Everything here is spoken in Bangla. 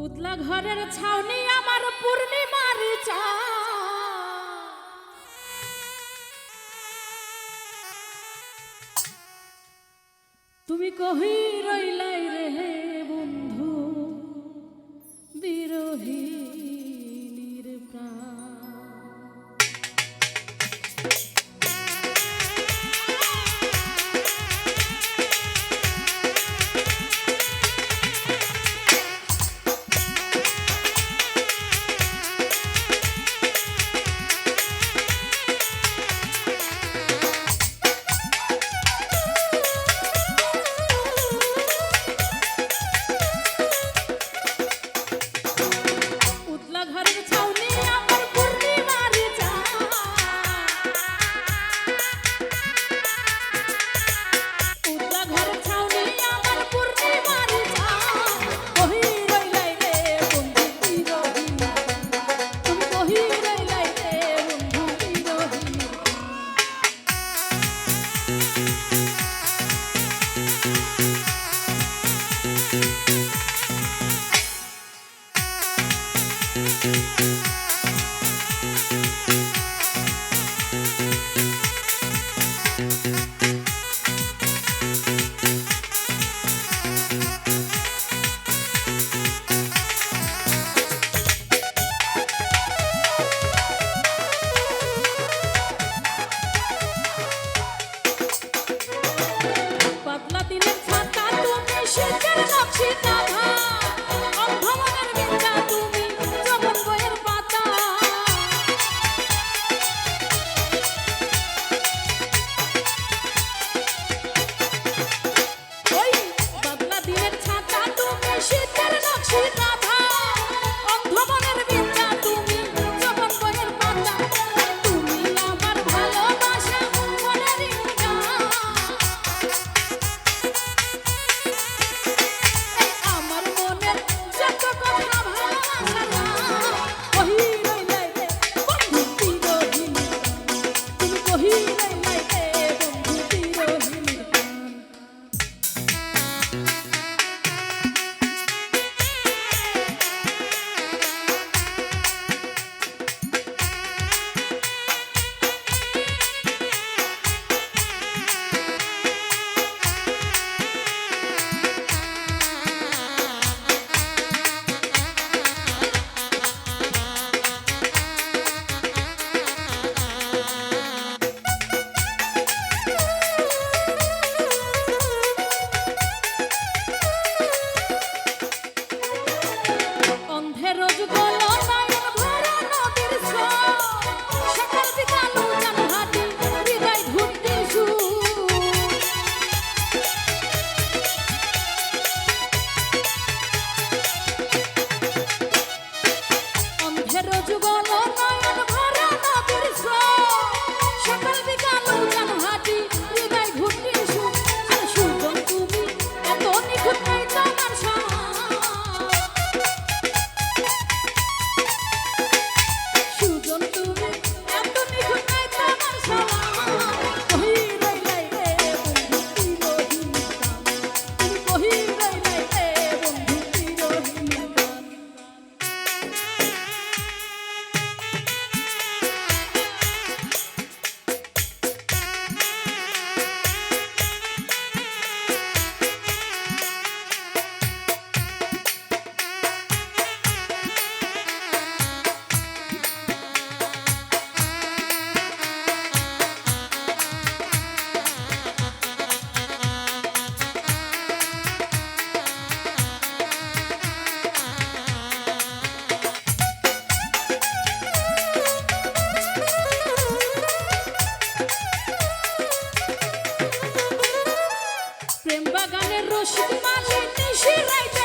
উতলা ঘরের ছাউনি আমার পূর্ণিমার চা। তুমি কহি রইলাই রে বন্ধু বিরোহী নির্প্রাণ সুখের লক্ষ্মী না। পৌষ মাসে নিশিরাইতে